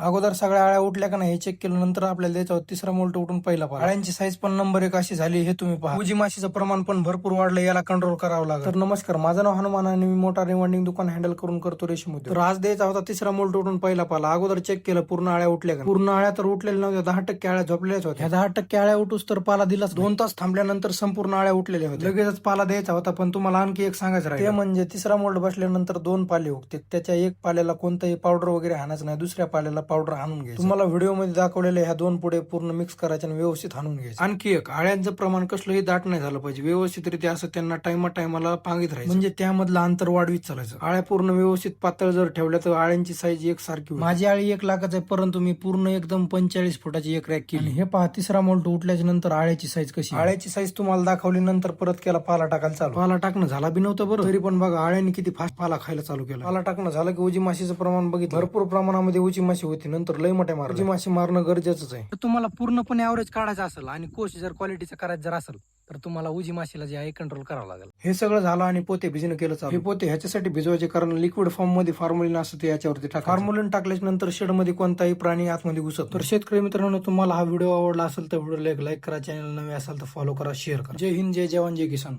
अगोदर सगळ्या आळ्या उठल्या का नाही हे चेक केल्यानंतर आपल्याला त्याच्यावर तिसरा मोल्ट उठून पहिला पाला आळ्यांची साईज पण नंबर एक अशी झाली हे तुम्ही पहा. उजी माशीचं प्रमाण पण भरपूर वाढलं याला कंट्रोल करावं लागेल. तर नमस्कार माझं नाव हनुमान आणि मी मोटार रिवाइंडिंग दुकान हँडल करून करतो रेशीम तर आज द्यायचा होता तिसरा मोल्ट उठून पहिला पाला. अगोदर चेक केलं पूर्ण आळ्या उठल्या का पूर्ण आळ्या तर उठलेल्या नव्हत्या दहा टक्के आळ्या झोपलेल्याच होत्या. ह्या दहा टक्के आळ्या उठूस तर पाला दिलाच दोन तास थांबल्यानंतर संपूर्ण आळ्या उठलेल्या होत्या. लगेचच पाला द्यायचा होता पण तुम्हाला आणखी एक सांगायचं राहील. ते म्हणजे तिसरा मोल्ड बसल्यानंतर दोन पाले उगते त्याच्या एक पाल्याला कोणताही पावडर वगैरे हाणायचं नाही दुसऱ्या पाल्याला पावडर हाणून घ्यायचं. तुम्हाला व्हिडिओमध्ये दाखवलेल्या ह्या दोन पुढे पूर्ण मिक्स करायचे आणि व्यवस्थित हाणून घ्यायचं. आणखी एक आळ्यांचं प्रमाण कसलंही दाट नाही झालं पाहिजे. व्यवस्थितरित्या असं त्यांना टाइमा टायमाला पांगित राहायचं. म्हणजे त्यामधलं अंतर वाढवीत चालायचं. आळ्या पूर्ण व्यवस्थित पातळ जर ठेवल्या तर आळ्यांची साईज एक सारखी. माझी आळी एक लाखाच आहे परंतु मी पूर्ण एकदम पंचेचाळीस फुटाची एक रॅक केली. हे पहा तिसरा मोल्ट उठल्याच्या नंतर आळ्याची साईज कशी. आळ्याची साईज तुम्हाला दाखवली नंतर परत केला पाला टाकायला चालू. पाला टाकणं झाला बी नव्हतं बरं. तरी पण बघा आळ्याने किती फास्ट पाला खायला चालू केला. पाला टाकणं झालं की उजी माशीचं प्रमाण बघितलं. भरपूर प्रमाणामध्ये उजी माशी होती. नंतर लय मोठ्या मार उजी माशी मारणं गरजेचंच आहे. तुम्हाला पूर्णपणे ऍव्हरेज काढायचं असेल आणि कोश जर क्वालिटीचं करायचं जर असेल तर तुम्हाला उजी माशीला जे आहे कंट्रोल करावं लागेल. हे सगळं झालं आणि पोते भिजणं केलं चालू. हे पोते ह्याच्यासाठी भिजवायचे कारण लिक्विड फॉर्ममध्ये फॉर्म्युलिन असतं ते याच्यावरती टाका फॉर्म्युलिन टाकल्याच्या नंतर शेडमध्ये कोणताही प्राणी आतमध्ये घुसत तर शेतकरी मित्रांनो तुम्हाला हा व्हिडिओ आवडला असेल तर व्हिडिओला एक लाईक करा. चॅनल नवे असेल तर फॉलो करा शेअर करा. जय हिंद जय जवान जय किसान.